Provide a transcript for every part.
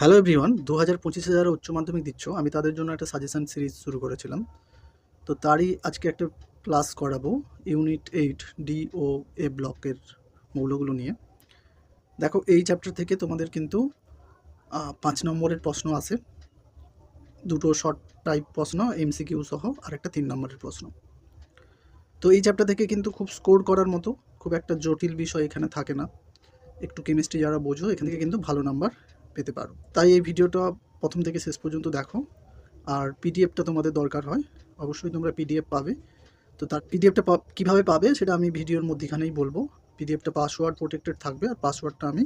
Hello everyone দু হাজার পঁচিশে যারা উচ্চ মাধ্যমিক দিচ্ছ। আমি তাদের জন্য একটা সাজেশান সিরিজ শুরু করেছিলাম। তো তারই আজকে একটা ক্লাস করাবো ইউনিট এইট ডি ও এ ব্লকের মৌলগুলো নিয়ে। দেখো, এই চ্যাপ্টার থেকে তোমাদের কিন্তু পাঁচ নম্বরের প্রশ্ন আছে। দুটো শর্ট টাইপ প্রশ্ন এমসিকিউ সহ আর একটা তিন নম্বরের প্রশ্ন। তো এই চ্যাপ্টার থেকে কিন্তু খুব স্কোর করার মতো, খুব একটা জটিল বিষয় এখানে থাকে না। একটু কেমিস্ট্রি যারা বোঝো, এখান থেকে কিন্তু ভালো নাম্বার পেতে পারো। তাই এই ভিডিওটা প্রথম থেকে শেষ পর্যন্ত দেখো। আর পিডিএফটা তোমাদের দরকার হয়। অবশ্যই তোমরা পিডিএফ পাবে। তো তার পিডিএফটা কীভাবে পাবে সেটা আমি ভিডিওর মধ্যেখানেই বলব। পিডিএফটা পাসওয়ার্ড প্রোটেক্টেড থাকবে আর পাসওয়ার্ডটা আমি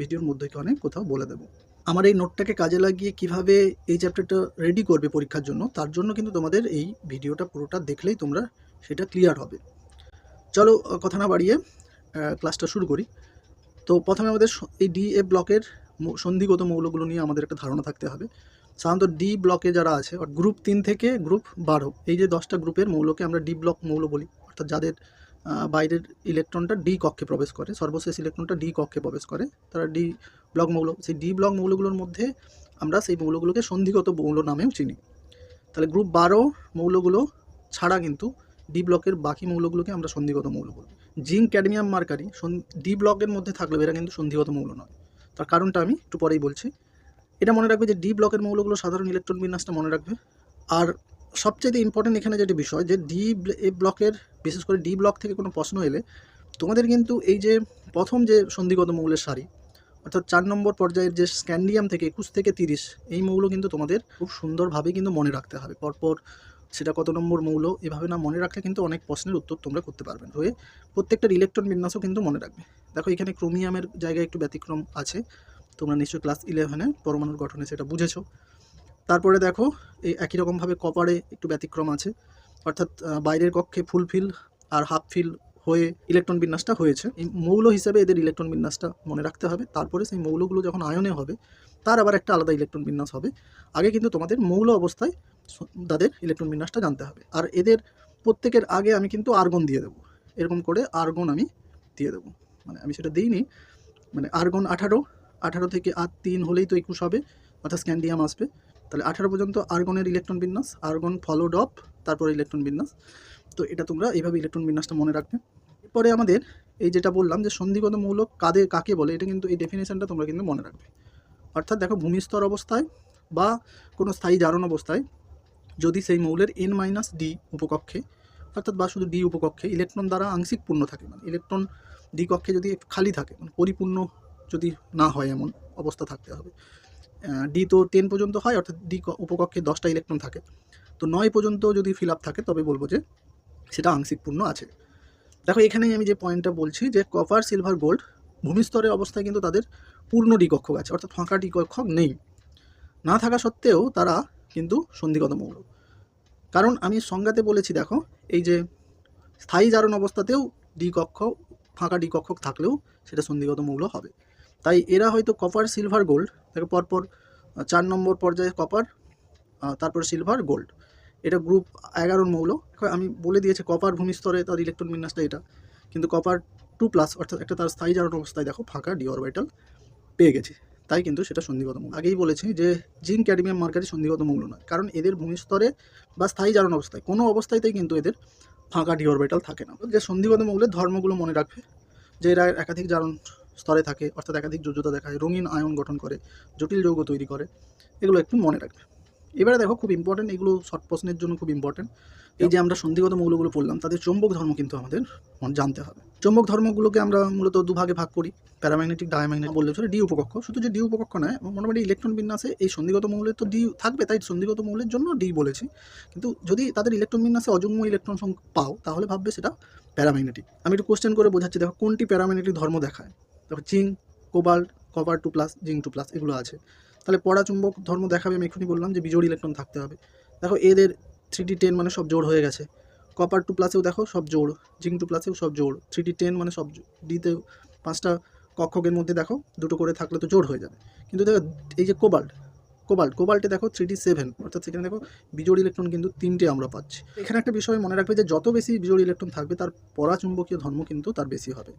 ভিডিওর মধ্যেখানে কোথাও বলে দেবো। আমার এই নোটটাকে কাজে লাগিয়ে কীভাবে এই চ্যাপ্টারটা রেডি করবে পরীক্ষার জন্য, তার জন্য কিন্তু তোমাদের এই ভিডিওটা পুরোটা দেখলেই তোমরা সেটা ক্লিয়ার হবে। চলো, কথা না বাড়িয়ে ক্লাসটা শুরু করি। তো প্রথমে আমাদের এই ডি এ ব্লকের সন্ধিগত মৌলগুলো নিয়ে আমাদের একটা ধারণা থাকতে হবে। সাধারণত ডি ব্লকে যারা আছে অর্থাৎ গ্রুপ তিন থেকে গ্রুপ বারো, এই যে দশটা গ্রুপের মৌলকে আমরা ডি ব্লক মৌল বলি, অর্থাৎ যাদের বাইরের ইলেকট্রনটা ডি কক্ষে প্রবেশ করে, সর্বশেষ ইলেকট্রনটা ডি কক্ষে প্রবেশ করে, তারা ডি ব্লক মৌল, সেই ডি ব্লক মৌলগুলোর মধ্যে আমরা সেই মৌলগুলোকে সন্ধিগত মৌল নামেও চিনি। তাহলে গ্রুপ বারো মৌলগুলো ছাড়া কিন্তু ডি ব্লকের বাকি মৌলগুলোকে আমরা সন্ধিগত মৌল বলি। জিঙ্ক ক্যাডমিয়াম মার্কারি ডি ব্লকের মধ্যে থাকলেও এরা কিন্তু সন্ধিগত মৌল নয়। তার কারণটা আমি একটু পরেই বলছি। এটা মনে রাখবে যে ডি ব্লকের মৌলগুলো সাধারণ ইলেকট্রন বিন্যাসটা মনে রাখবে। আর সবচেয়ে ইম্পর্টেন্ট এখানে যেটি বিষয়, যে ডি এ ব্লকের বিশেষ করে ডি ব্লক থেকে কোনো প্রশ্ন এলে তোমাদের কিন্তু এই যে প্রথম যে সন্ধিগত মৌলের সারি, অর্থাৎ চার নম্বর পর্যায়ের যে স্ক্যান্ডিয়াম থেকে একুশ থেকে তিরিশ, এই মৌল কিন্তু তোমাদের খুব সুন্দরভাবে কিন্তু মনে রাখতে হবে। পরপর সেটা কত নম্বর মৌল, এভাবে না মনে রাখলে কিন্তু অনেক প্রশ্নের উত্তর তোমরা করতে পারবে। হয়ে প্রত্যেকটার ইলেকট্রন বিন্যাসও কিন্তু মনে রাখবে। দেখো, এখানে ক্রোমিয়ামের জায়গায় একটু ব্যতিক্রম আছে। তোমরা নিশ্চয়ই ক্লাস ইলেভেনে পরমাণুর গঠনে সেটা বুঝেছ। তারপরে দেখো, এই একই রকমভাবে কপারে একটু ব্যতিক্রম আছে। অর্থাৎ বাইরের কক্ষে ফুল ফিল আর হাফ ফিল হয়ে ইলেকট্রন বিন্যাসটা হয়েছে। এই মৌল হিসাবে এদের ইলেকট্রন বিন্যাসটা মনে রাখতে হবে। তারপরে সেই মৌলগুলো যখন আয়নে হবে, তার আবার একটা আলাদা ইলেকট্রন বিন্যাস হবে। আগে কিন্তু তোমাদের মৌল অবস্থায় তাদের ইলেকট্রন বিন্যাসটা জানতে হবে। আর এদের প্রত্যেকের আগে আমি কিন্তু আর্গন দিয়ে দেবো। এরকম করে আর্গন আমি দিয়ে দেবো। মানে আমি সেটা দিইনি। মানে আর্গন আঠারো আঠারো থেকে আর তিন হলেই তো একুশ হবে, অর্থাৎ স্ক্যান্ডিয়াম আসবে। তাহলে আঠারো পর্যন্ত আর্গনের ইলেকট্রন বিন্যাস আর্গন ফলোড অফ তারপরে ইলেকট্রন বিন্যাস। তো এটা তোমরা এইভাবে ইলেকট্রন বিন্যাসটা মনে রাখবে। এরপরে আমাদের এই যেটা বললাম যে সন্ধিগত মৌল কাদের কাকে বলে, এটা কিন্তু এই ডেফিনেশনটা তোমরা কিন্তু মনে রাখবে। অর্থাৎ দেখো ভূমিস্তর অবস্থায় বা কোনো স্থায়ী জারণ অবস্থায় যদি সেই মৌলের এন মাইনাস ডি উপকক্ষে, অর্থাৎ বা শুধু ডি উপকক্ষে ইলেকট্রন দ্বারা আংশিক পূর্ণ থাকে মানে ইলেকট্রন ডি কক্ষে যদি খালি থাকে মানে পরিপূর্ণ যদি না হয় এমন অবস্থা থাকতে হবে ডি তো টেন পর্যন্ত হয়, অর্থাৎ ডি উপকক্ষে দশটা ইলেকট্রন থাকে। তো নয় পর্যন্ত যদি ফিল আপ থাকে, তবে বলব যে সেটা আংশিক পূর্ণ আছে। দেখো, এখানেই আমি যে পয়েন্টটা বলছি যে কপার সিলভার গোল্ড ভূমিস্তরের অবস্থায় কিন্তু তাদের পূর্ণ ডি কক্ষক আছে, অর্থাৎ ফাঁকা ডি কক্ষক নেই। না থাকা সত্ত্বেও তারা কিন্তু সন্ধিগত মৌল কারণ আমি সংজ্ঞাতে বলেছি, দেখো, এই যে স্থায়ী জারণ অবস্থাতেও ডি কক্ষ ফাঁকা কক্ষক থাকলেও সেটা সন্ধিগত মৌল হবে। তাই এরা হয়তো কপার সিলভার গোল্ড দেখো, পরপর চার নম্বর পর্যায়ে কপার তারপর সিলভার গোল্ড এটা গ্রুপ এগারোর মৌল। আমি বলে দিয়েছি কপার ভূমিস্তরে তার ইলেকট্রন বিন্যাসটা এটা। কিন্তু কপার টু প্লাস অর্থাৎ একটা তার স্থায়ী জারণ অবস্থায়, দেখো, ফাঁকা ডি অরবিটাল পেয়ে গেছি। তাই কিন্তু সেটা সন্ধিগত মূল আগেই বলেছি যে জিঙ্ক ক্যাডমিয়াম মার্কারি সন্ধিগত মূল্য নয়। কারণ এদের ভূমিস্তরে বা স্থায়ী জারণ অবস্থায়, কোনো অবস্থাতেই কিন্তু এদের ফাঁকা ডিওর অরবিটাল থাকে না। যে সন্ধিগত মূলের ধর্মগুলো মনে রাখবে, যে এরা একাধিক জারণ স্তরে থাকে, অর্থাৎ একাধিক যোজ্যতা দেখায়, রঙিন আয়ন গঠন করে, জটিল যৌগ তৈরি করে, এগুলো একটু মনে রাখবে। এবারে দেখো খুব ইম্পর্টেন্ট এগুলো শর্ট প্রশ্নের জন্য খুব ইম্পর্টেন্ট এই যে আমরা সন্ধিগত মৌলগুলো পড়লাম, তাদের চৌম্বক ধর্ম কিন্তু আমাদের জানতে হবে। চৌম্বক ধর্মগুলোকে আমরা মূলত দুভাগে ভাগ করি প্যারাম্যাগনেটিক ডায়াম্যাগনেটিক বললে চলে ডি উপকক্ষ। শুধু যে ডি উপকক্ষ নয়, মোটামুটি ইলেকট্রন বিন্যাসে এই সন্ধিগত মৌলের তো ডি থাকবে, তাই সন্ধিগত মৌলের জন্য ডি বলেছি। কিন্তু যদি তাদের ইলেকট্রন বিন্যাসে অযুগ্ম ইলেকট্রন পাও, তাহলে ভাববে সেটা প্যারাম্যাগনেটিক আমি একটু কোশ্চেন করে বোঝাচ্ছি, দেখো কোনটি প্যারাম্যাগনেটিক ধর্ম দেখায়? দেখো zinc cobalt copper two plus zinc two plus এগুলো আছে। তাহলে পড়াচুম্বক ধর্ম দেখাবে, আমি এখনই বললাম যে বিজোড় ইলেকট্রন থাকতে হবে। দেখো, এদের থ্রি ডি টেন মানে সব জোড় হয়ে গেছে। কপার টু প্লাসেও দেখো, সব জোড়। জিঙ্ক টু প্লাসেও সব জোড়। থ্রি ডি টেন মানে সব ডিতে পাঁচটা কক্ষকের মধ্যে দেখো, দুটো করে থাকলে তো জোড় হয়ে যাবে। কিন্তু দেখো, এই যে কোবাল্ট কোবাল্ট, কোবাল্টে দেখো থ্রি সেভেন অর্থাৎ সেখানে দেখো বিজোড় ইলেকট্রন কিন্তু তিনটে আমরা পাচ্ছি। এখানে একটা বিষয় মনে রাখবে যে যত বেশি বিজোড় ইলেকট্রন থাকবে, তার পরাচুম্বকীয় ধর্ম কিন্তু তার বেশি হবে।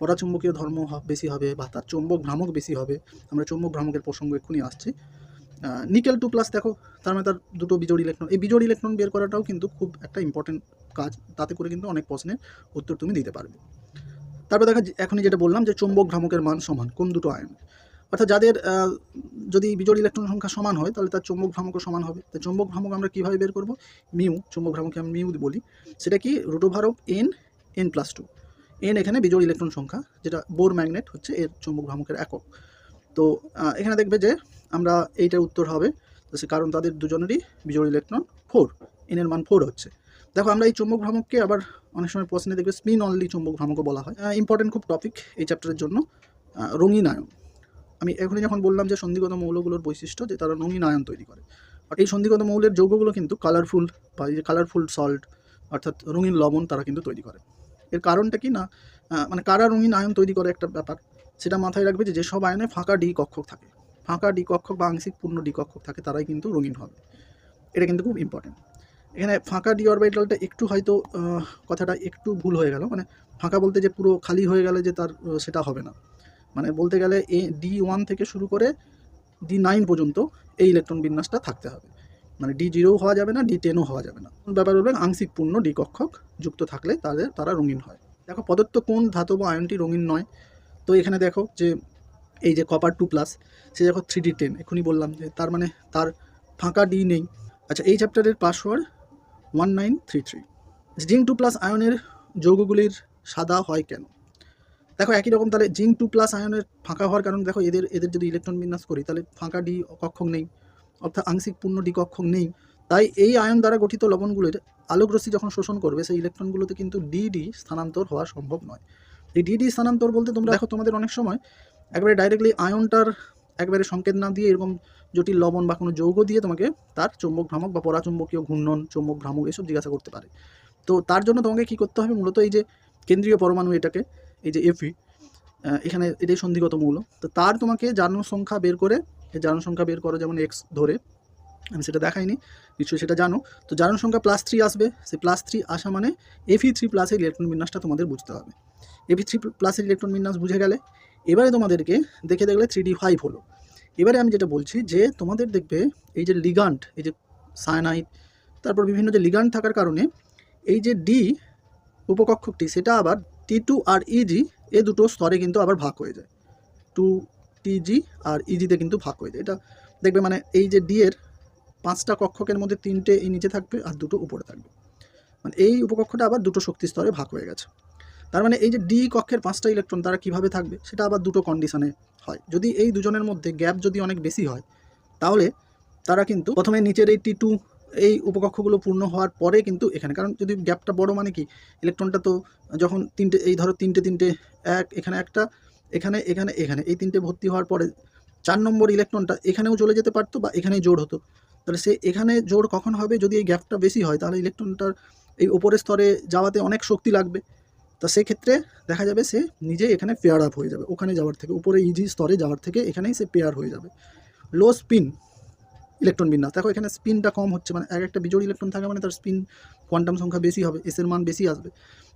পরাচুম্বকীয় ধর্ম বেশি হবে বা তার চৌম্বক ভ্রামক বেশি হবে। আমরা চৌম্বক ভ্রামকের প্রসঙ্গ এক্ষুনি আসছি। নিকেল টু প্লাস দেখো, তার মানে তার দুটো বিজোড় ইলেকট্রন এই বিজোড় ইলেকট্রন বের করাটাও কিন্তু খুব একটা ইম্পর্টেন্ট কাজ, তাতে করে কিন্তু অনেক প্রশ্নের উত্তর তুমি দিতে পারবে। তারপর দেখা এখনই যেটা বললাম যে চৌম্বক ভ্রামকের মান সমান, কোন দুটো আয়ন অর্থাৎ যাদের যদি বিজোড় ইলেকট্রন সংখ্যা সমান হয়, তাহলে তার চৌম্বক ভ্রামকও সমান হবে। তো চৌম্বক ভ্রামক আমরা কীভাবে বের করব? মিউ, চৌম্বক ভ্রামককে আমি মিউ বলি। সেটা কি? Root of N N plus two N এখানে বিজোড় ইলেকট্রন সংখ্যা, যেটা বোর ম্যাগনেট হচ্ছে এর চৌম্বক ভ্রামকের একক। তো এখানে দেখবে যে আমরা এইটার উত্তর হবে সে কারণ তাদের দুজনেরই বিজোড় ইলেকট্রন ফোর এনের মান ফোর হচ্ছে। দেখো, আমরা এই চৌম্বক ভ্রামককে আবার অনেক সময় প্রশ্নে দেখবে স্পিন অনলি চৌম্বক ভ্রামকও বলা হয়। ইম্পর্টেন্ট খুব টপিক এই চ্যাপ্টারের জন্য রঙিন আয়ন। আমি এখনই যখন বললাম যে সন্ধিগত মৌলগুলোর বৈশিষ্ট্য, যে তারা রঙিন আয়ন তৈরি করে। আর এই সন্ধিগত মৌলের যৌগগুলো কিন্তু কালারফুল বা যে কালারফুল সল্ট অর্থাৎ রঙিন লবণ তারা কিন্তু তৈরি করে। এর কারণটা কি না? মানে কারা রঙিন আয়ন তৈরি করে একটা ব্যাপার? সেটা মাথায় রাখবে যে যেসব আয়নে ফাঁকা ডি কক্ষক থাকে, ফাঁকা ডি কক্ষক বা আংশিক পূর্ণ ডি কক্ষক থাকে, তারাই কিন্তু রঙিন হবে। এটা কিন্তু খুব ইম্পর্টেন্ট এখানে ফাঁকা ডি অরবিটালটা একটু হয়তো কথাটা একটু ভুল হয়ে গেল। মানে ফাঁকা বলতে যে পুরো খালি হয়ে গেলে যে তার, সেটা হবে না। মানে বলতে গেলে এ ডি ওয়ান থেকে শুরু করে ডি নাইন পর্যন্ত এই ইলেকট্রন বিন্যাসটা থাকতে হবে। মানে ডি জিরোও হওয়া যাবে না ডি টেনও হওয়া যাবে না। ব্যাপার হলো আংশিক পূর্ণ ডি কক্ষক যুক্ত থাকলে তাদের, তারা রঙিন হয়। দেখো পদার্থ কোন ধাতব আয়নটি রঙিন নয়। তো এখানে দেখো যে এই যে কপার টু প্লাস সে দেখো থ্রি ডি টেন এখনই বললাম যে তার মানে তার ফাঁকা ডি নেই। আচ্ছা এই চ্যাপ্টারের password one nine three three zinc two plus আয়নের যৌগগুলির সাদা হয় কেন? দেখো, একই রকম তাহলে জিঙ্ক টু প্লাস আয়নের ফাঁকা হওয়ার কারণে দেখো, এদের এদের যদি ইলেকট্রন বিন্যাস করি, তাহলে ফাঁকা ডি কক্ষক নেই, অর্থাৎ আংশিক পূর্ণ ডি কক্ষক নেই। তাই এই আয়ন দ্বারা গঠিত লবণগুলির আলোকরশ্মি যখন শোষণ করবে, সেই ইলেকট্রনগুলোতে কিন্তু ডিডি স্থানান্তর হওয়া সম্ভব নয়। এই ডিডি স্থানান্তর বলতে তোমরা দেখো, তোমাদের অনেক সময় একবারে ডাইরেক্টলি আয়নটার একবারে সংকেত না দিয়ে এরকম জটিল লবণ বা কোনো যৌগ দিয়ে তোমাকে তার চৌম্বক ভ্রামক বা পরাচুম্বকীয় ঘূর্ণন, চৌম্বক ভ্রামক এসব জিজ্ঞাসা করতে পারে। তো তার জন্য তোমাকে কী করতে হবে? মূলত এই যে কেন্দ্রীয় পরমাণু এটাকে এই যে এফি এখানে এটাই সন্ধিগত মৌল। তো তার তোমাকে জারণ সংখ্যা বের করে জারণ সংখ্যা বের করো যেমন এক্স ধরে, আমি সেটা দেখাইনি, নিশ্চয়ই সেটা জানো। তো জারণ সংখ্যা প্লাস থ্রি আসবে, সেই প্লাস থ্রি আসা মানে এফি থ্রি প্লাসের ইলেকট্রন বিন্যাসটা তোমাদের বুঝতে হবে। এফি থ্রি প্লাসের ইলেকট্রন বিন্যাস বুঝে গেলে, এবারে তোমাদেরকে দেখে দেখলে থ্রি ডি ফাইভ হলো। এবারে আমি যেটা বলছি যে তোমাদের দেখবে এই যে লিগান্ট এই যে সায়ানাইড তারপর বিভিন্ন যে লিগান্ট থাকার কারণে এই যে ডি উপকক্ষকটি, সেটা আবার টি টু আর ইজি এ দুটো স্তরে কিন্তু আবার ভাগ হয়ে যায়। টু টিজি আর ইজিতে কিন্তু ভাগ হয়ে যায়। এটা দেখবে মানে এই যে ডি এর পাঁচটা কক্ষকের মধ্যে তিনটে এই নিচে থাকবে আর দুটো উপরে থাকবে। মানে এই উপকক্ষটা আবার দুটো শক্তি স্তরে ভাগ হয়ে গেছে। তার মানে এই যে ডি কক্ষের পাঁচটা ইলেকট্রন তারা কীভাবে থাকবে, সেটা আবার দুটো কন্ডিশনে হয়। যদি এই দুজনের মধ্যে গ্যাপ যদি অনেক বেশি হয়, তাহলে তারা কিন্তু প্রথমে নিচের এই টি টু এই উপকক্ষগুলো পূর্ণ হওয়ার পরে কিন্তু এখানে, কারণ যদি গ্যাপটা বড় মানে কি ইলেকট্রনটা তো যখন তিনটে, এই ধরো তিনটে তিনটে, এক, এখানে একটা, এখানে এখানে এখানে, এই তিনটে ভর্তি হওয়ার পরে চার নম্বর ইলেকট্রনটা এখানেও চলে যেতে পারতো বা এখানেই জোর হতো। তাহলে সে এখানে জোর কখন হবে? যদি এই গ্যাপটা বেশি হয়, তাহলে ইলেকট্রনটার এই ওপরের স্তরে যাওয়াতে অনেক শক্তি লাগবে। তা সেক্ষেত্রে দেখা যাবে সে নিজে এখানে পেয়ার আপ হয়ে যাবে। ওখানে যাওয়ার থেকে, উপরে ইজি স্তরে যাওয়ার থেকে এখানেই সে পেয়ার হয়ে যাবে। লো স্পিন ইলেকট্রন বিন্যাস। দেখো, এখানে স্পিনটা কম হচ্ছে মানে এক একটা বিজোড় ইলেকট্রন থাকে মানে তার স্পিন কোয়ান্টাম সংখ্যা বেশি হবে এস এর মান বেশি আসবে।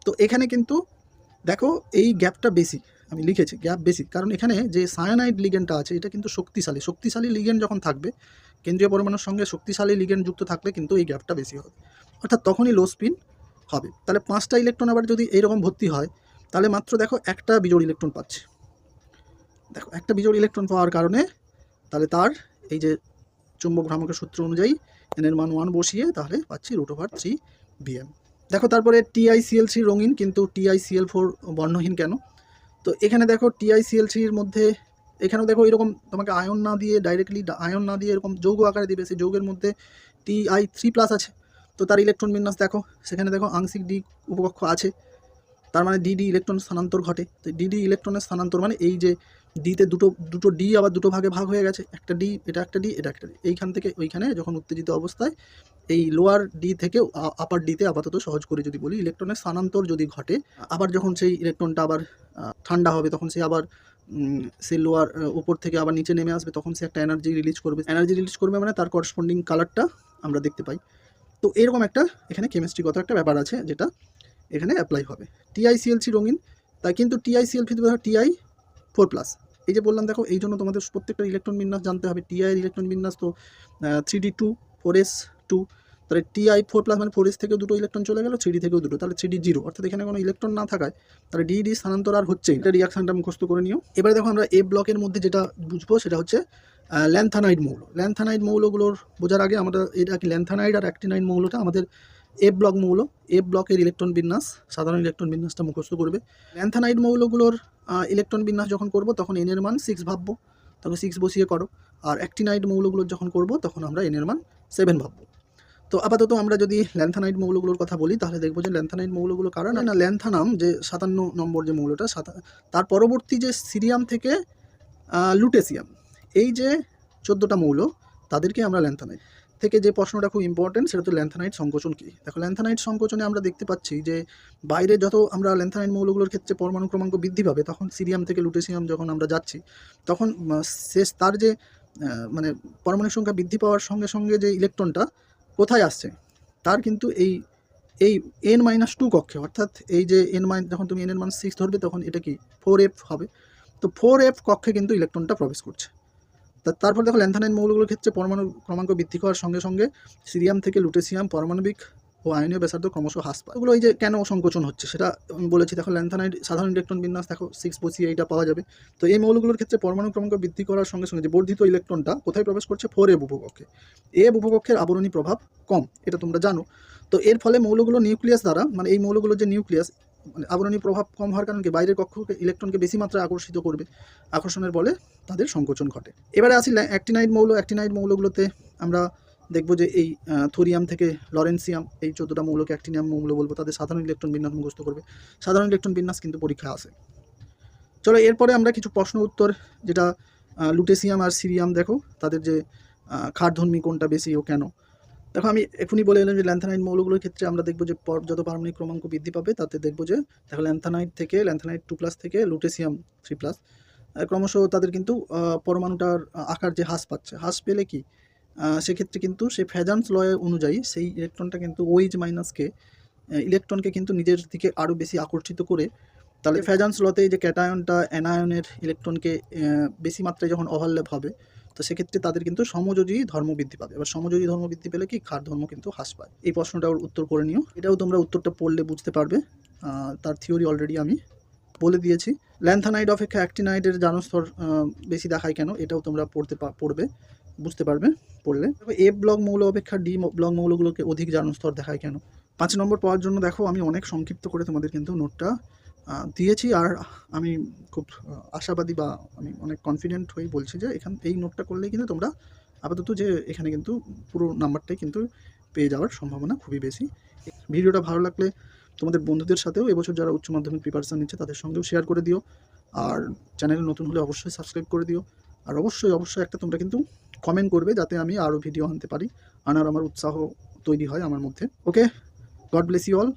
তো এখানে কিন্তু দেখো, এই গ্যাপটা বেশি, আমি লিখেছি, গ্যাপ বেশি। কারণ এখানে যে সায়ানাইড লিগেন্ডটা আছে, এটা কিন্তু শক্তিশালী। শক্তিশালী লিগেন্ড যখন থাকবে, কেন্দ্রীয় পরমাণুর সঙ্গে শক্তিশালী লিগেন্ড যুক্ত থাকলে কিন্তু এই গ্যাপটা বেশি হবে। অর্থাৎ তখনই লো স্পিন হবে। তাহলে পাঁচটা ইলেকট্রন আবার যদি এইরকম ভর্তি হয়, তাহলে মাত্র দেখো একটা বিজোড় ইলেকট্রন পাচ্ছে। দেখো, একটা বিজোড় ইলেকট্রন পাওয়ার কারণে তাহলে তার এই যে চুম্বক ভ্রামকের সূত্র অনুযায়ী এনের মান ওয়ান বসিয়ে তাহলে পাচ্ছি রুট ওভার থ্রি বিএম দেখো তারপরে টিআইসিএল থ্রি রঙিন, কিন্তু টিআইসিএল ফোর বর্ণহীন কেন? তো এখানে দেখো টিআইসিএল থ্রির মধ্যে, এখানেও দেখো এরকম তোমাকে আয়ন না দিয়ে ডাইরেক্টলি আয়ন না দিয়ে এরকম যৌগ আকারে দিবে, সেই যৌগের মধ্যে টিআই থ্রি প্লাস আছে। তো তার ইলেকট্রন বিন্যাস দেখো, সেখানে দেখো আংশিক ডি উপকক্ষ আছে। তার মানে ডিডি ইলেকট্রন স্থানান্তর ঘটে। তো ডিডি ইলেকট্রনের স্থানান্তর মানে এই যে ডিতে দুটো দুটো ডি আবার দুটো ভাগে ভাগ হয়ে গেছে। একটা ডি, এটা একটা ডি, এটা একটা ডি। এইখান থেকে ওইখানে যখন উত্তেজিত অবস্থায়, এই লোয়ার ডি থেকে আপার ডিতে আপাতত সহজ করে যদি বলি ইলেকট্রনের স্থানান্তর যদি ঘটে, আবার যখন সেই ইলেকট্রনটা আবার ঠান্ডা হবে, তখন সে আবার সে লোয়ার উপর থেকে আবার নিচে নেমে আসবে, তখন সে একটা এনার্জি রিলিজ করবে। এনার্জি রিলিজ করবে মানে তার করসপন্ডিং কালারটা আমরা দেখতে পাই। তো এরকম একটা এখানে কেমিস্ট্রিগত একটা ব্যাপার আছে, যেটা এখানে অ্যাপ্লাই হবে। টিআইসিএলসি রঙিন, তাই কিন্তু টিআইসিএল ফিতে টিআই ফোর প্লাস। এই যে বললাম, দেখো, এই জন্য তোমাদের প্রত্যেকটা ইলেকট্রন বিন্যাস জানতে হবে। টিআই ইলেকট্রন বিন্যাস তো three D two four S two তাহলে টিআই ফোর প্লাস মানে ফোর এস থেকে দুটো ইলেকট্রন চলে গেল থ্রি থেকেও দুটো, তাহলে থ্রি জিরো অর্থাৎ এখানে কোনো ইলেকট্রন না থাকায়, তাহলে ডি ডি স্থানান্তর আর হচ্ছে এটা রিয়াকশনটা মুখস্থ করে নিও। এবারে দেখো, আমরা এ ব্লকের মধ্যে যেটা বুঝব, সেটা হচ্ছে ল্যান্থানাইড মৌল। ল্যান্থানাইড মৌলগুলোর বোঝার আগে আমরা এটা কি ল্যান্থানাইড আর অ্যাক্টিনাইড মৌলটা আমাদের এ ব্লক মৌল এ ব্লকের ইলেকট্রন বিন্যাস, সাধারণ ইলেকট্রন বিন্যাসটা মুখস্থ করবে। ল্যান্থানাইড মৌলগুলোর ইলেকট্রন বিন্যাস যখন করব, তখন এন এর মান সিক্স ভাববো। তখন সিক্স বসিয়ে করো। আর অ্যাক্টিনাইড মৌলগুলোর যখন করব, তখন আমরা এন এর মান সেভেন ভাববো। তো আপাতত আমরা যদি ল্যান্থানাইড মৌলগুলোর কথা বলি, তাহলে দেখব যে ল্যান্থানাইড মৌলগুলো কারণ না ল্যান্থানাম যে সাতান্ন নম্বর যে মৌলটা তার পরবর্তী যে সিরিয়াম থেকে লুটেসিয়াম এই যে চোদ্দোটা মৌল, তাদেরকে আমরা ল্যান্থানাইড থেকে যে প্রশ্নটা খুব ইম্পর্টেন্ট সেটা তো ল্যান্থানাইড সংকোচন কী? দেখো ল্যান্থানাইড সংকোচনে আমরা দেখতে পাচ্ছি যে বাইরে যত আমরা ল্যান্থানাইট মৌলগুলোর ক্ষেত্রে পরমাণু ক্রমাঙ্ক বৃদ্ধি পাবে, তখন সিরিয়াম থেকে লুটেসিয়াম যখন আমরা যাচ্ছি, তখন শেষ তার যে মানে পরমাণু সংখ্যা বৃদ্ধি পাওয়ার সঙ্গে সঙ্গে যে ইলেকট্রনটা কোথায় আসছে, তার কিন্তু এই এই এন মাইনাস টু কক্ষে, অর্থাৎ এই যে এন মাইন যখন তুমি এন এর মান সিক্স ধরবে, তখন এটা কি ফোর এফ হবে, তো ফোর এফ কক্ষে কিন্তু ইলেকট্রনটা প্রবেশ করছে। তারপর দেখো ল্যান্থানাইন মৌলগুলোর ক্ষেত্রে পরমাণু ক্রমাঙ্ক বৃদ্ধি করার সঙ্গে সঙ্গে সিরিয়াম থেকে লুটেসিয়াম, পারমাণবিক ও আয়নীয় ব্যাসার্ধ ক্রমশ হ্রাস পায়। ওগুলো এই যে কেন সংকোচন হচ্ছে সেটা আমি বলেছি। দেখো ল্যান্থানাইড সাধারণ ইলেকট্রন বিন্যাস, দেখো সিক্স বসিয়ে এইটা পাওয়া যাবে। তো এই মৌলগুলোর ক্ষেত্রে পরমাণু ক্রমাঙ্ক বৃদ্ধি করার সঙ্গে সঙ্গে যে বর্ধিত ইলেকট্রনটা কোথায় প্রবেশ করছে? ফোর এ উপকক্ষে এ উপকক্ষের আবরণী প্রভাব কম, এটা তোমরা জানো। তো এর ফলে মৌলগুলো নিউক্লিয়াস দ্বারা মানে এই মৌলগুলোর যে নিউক্লিয়াস মানে আবরণী প্রভাব কম হওয়ার কারণে বাইরের কক্ষকে ইলেকট্রনকে বেশি মাত্রায় আকর্ষিত করবে? আকর্ষণের বলে তাদের সংকোচন ঘটে। এবারে আসি অ্যাক্টিনাইড মৌল। অ্যাক্টিনাইড মৌলগুলোতে আমরা দেখব যে এই থোরিয়াম থেকে লরেন্সিয়াম এই চোদ্দোটা মৌলকে অ্যাক্টিনিয়াম মৌল বলব তাদের সাধারণ ইলেকট্রন বিন্যাস মুখস্থ করবে। সাধারণ ইলেকট্রন বিন্যাস কিন্তু পরীক্ষা আসে চলো এরপরে আমরা কিছু প্রশ্ন উত্তর যেটা লুটেসিয়াম আর সিরিয়াম দেখো তাদের যে আহ, ক্ষারধর্মী কোনটা বেশি ও কেন? দেখো, আমি এখনই বলে এলাম যে ল্যান্থানাইড মৌলগুলোর ক্ষেত্রে আমরা দেখব যে যত পারমাণবিক ক্রমাঙ্ক বৃদ্ধি পাবে, তাতে দেখব যে, দেখো ল্যান্থানাইট থেকে ল্যান্থানাইট টু প্লাস থেকে লুটেসিয়াম থ্রি প্লাস ক্রমশ তাদের কিন্তু পরমাণুটার আকার যে হ্রাস পাচ্ছে, হ্রাস পেলে কি? সেক্ষেত্রে কিন্তু সেই ফ্যাজান্স লয় অনুযায়ী সেই ইলেকট্রনটা কিন্তু ওইচ মাইনাসকে ইলেকট্রনকে কিন্তু নিজের দিকে আরও বেশি আকর্ষিত করে, তাহলে ফ্যাজান্স লতে যে ক্যাটায়নটা অ্যানায়নের ইলেকট্রনকে বেশি মাত্রায় যখন ওভারল্যাপ হবে তো সেক্ষেত্রে তাদের কিন্তু সমযোজী ধর্ম বৃদ্ধি পাবে। এবার সমযোজী ধর্ম বৃদ্ধি পেলে কি? খার ধর্ম কিন্তু হ্রাস পায়। এই প্রশ্নটা ওর উত্তর করে নিও। এটাও তোমরা উত্তরটা পড়লে বুঝতে পারবে। তার থিওরি অলরেডি আমি বলে দিয়েছি। ল্যান্থানাইড অপেক্ষা অ্যাক্টিনাইডের জানস্তর বেশি দেখায় কেন? এটাও তোমরা পড়তে পড়বে, বুঝতে পারবে, পড়লে। এ ব্লক মৌল অপেক্ষা ডি ব্লক মৌলগুলোকে অধিক জানস্তর দেখায় কেন? পাঁচ নম্বর পাওয়ার জন্য দেখো, আমি অনেক সংক্ষিপ্ত করে তোমাদের কিন্তু নোটটা দিয়েছি আর আমি খুব আশাবাদী বা আমি অনেক কনফিডেন্ট হয়ে বলছি যে এখান, এই নোটটা করলেই কিন্তু তোমরা আপাতত যে এখানে কিন্তু পুরো নাম্বারটাই কিন্তু পেয়ে যাওয়ার সম্ভাবনা খুবই বেশি। ভিডিওটা ভালো লাগলে তোমাদের বন্ধুদের সাথেও এবছর যারা উচ্চ মাধ্যমিক প্রিপারেশন নিচ্ছে তাদের সঙ্গেও শেয়ার করে দিও। আর চ্যানেলে নতুন হলে অবশ্যই সাবস্ক্রাইব করে দিও। আর অবশ্যই অবশ্যই একটা তোমরা কিন্তু কমেন্ট করবে যাতে আমি আরও ভিডিও আনতে পারি, আনার আমার উৎসাহ তৈরি হয় আমার মধ্যে। Okay God bless you all